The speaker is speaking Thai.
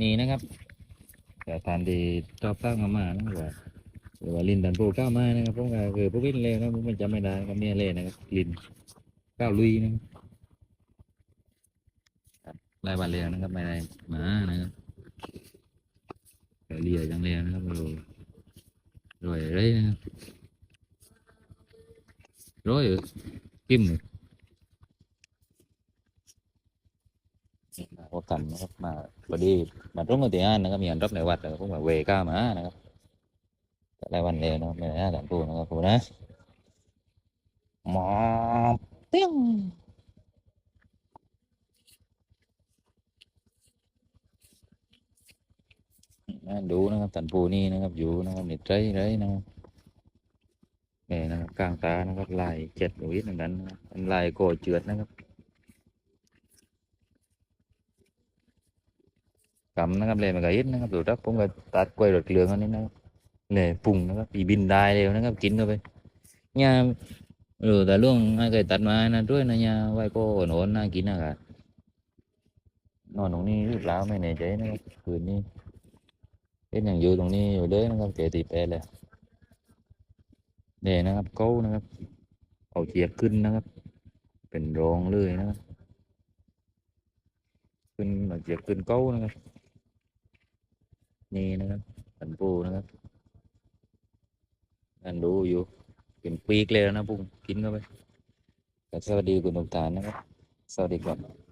มีนะครับแต่ทานดีชอบข้าวมามานะว่าหรือว่าลินดันโปข้าวมานะครับผมก็คือพวกวินเลยนะผมจำไม่ได้ก็เมียเลยนะครับลินข้าวลุยนะครับลายบานเรียงนะครับไม่ได้หมานะครับเรียจังเรียนะครับโรยโรยเลยนะครับโรยกิ้ม เลยโอ้ตันนะครับมาพอดีมาตรงกับที่อ่านนะครับมีอันรับในวัดนะครับผมว่าเวก้ามานะครับหลายวันเลยเนาะไม่ได้หลานปูนะครับผมนะหมอเตี้ยงน่าดูนะครับตันปูนี่นะครับอยู่นะครับนิดใจไรนะครับนี่นะครับกลางตานะครับลายเจ็ดหรือนั่นนั้นนะครับเป็นลายโกเจือดนะครับ กำนะครับเลยมันก็อิดนะครับดูดับผมก็ตัดกล้วยรถเกลืองอันนี้นะครับเลยปรุงนะครับปีบินได้เร็วนะครับกินเข้าไปเนี่ยเออแต่ล่วงให้เคยตัดมานะด้วยนะเนี่ยไว้ก็โหนนน่ากินนะครับนอนตรงนี้รือเปล่าไม่แน่ใจนะครับคืนนี้เอ็นอย่างอยู่ตรงนี้อยู่เลยนะครับเกตีแปรเลยเนี่ยนะครับเก้านะครับเอาเจียบขึ้นนะครับ เป็นรองเลยนะครับขึ้นเอาเจียบขึ้นเก้านะครับ นี่นะครับสันปูนะครับนั่นดูอยู่เป็นปีกเลยนะพุ่งกินเข้าไปสวัสดีคุณตุกตานนะครับ สวัสดีครับ